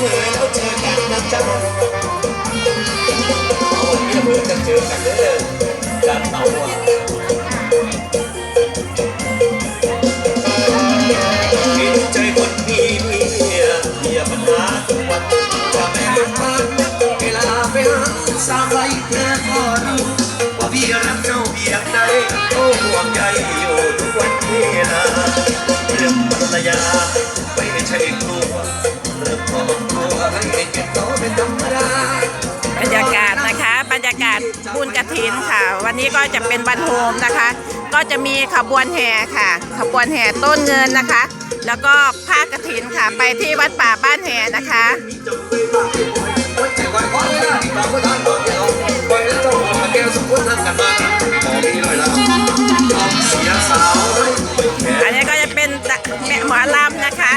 เผยแล้วเจอกันนะจ๊ะเอาเมียเพื่อจะเจอกันเด้อการเตาอะเห็นใจคนมีเมียเมียปัญหาทุกวันว่าแม่บ้านเวลาไปหาสาวไว้เพื่อก็รู้ว่าพี่รักเจ้าเพียงใดโอ้ห่วงใยอยู่ทุกวันเวลาเรื่องภรรยา บรรยากาศนะคะ บรรยากาศบุญกระถินค่ะ วันนี้ก็จะเป็นวันโฮมนะคะ ก็จะมีขบวนแห่ค่ะ ขบวนแห่ต้นเงินนะคะ แล้วก็ผ้ากระถินค่ะ ไปที่วัดป่าบ้านแห่นะคะอันนี้ก็จะเป็นแม่หมอลำนะคะ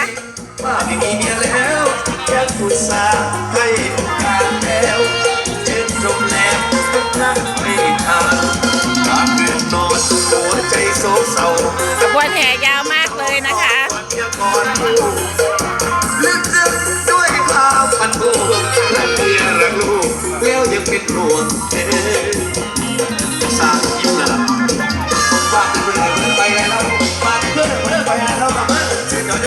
ว่าไม่มีเมียแล้วแค่อุตส่าห์ให้โอกาสแล้วเจ็บตรงแล้วนั่งไม่ทานตาเพื่อนนอนหัวใจโศกเศร้าขบวนแห่ยาวมากเลยนะคะวันเดียวก่อนลึกซึ้งด้วยภาพพันผูกรักเมียรักลูกแล้วยังเป็นห่วงเธอสร้าง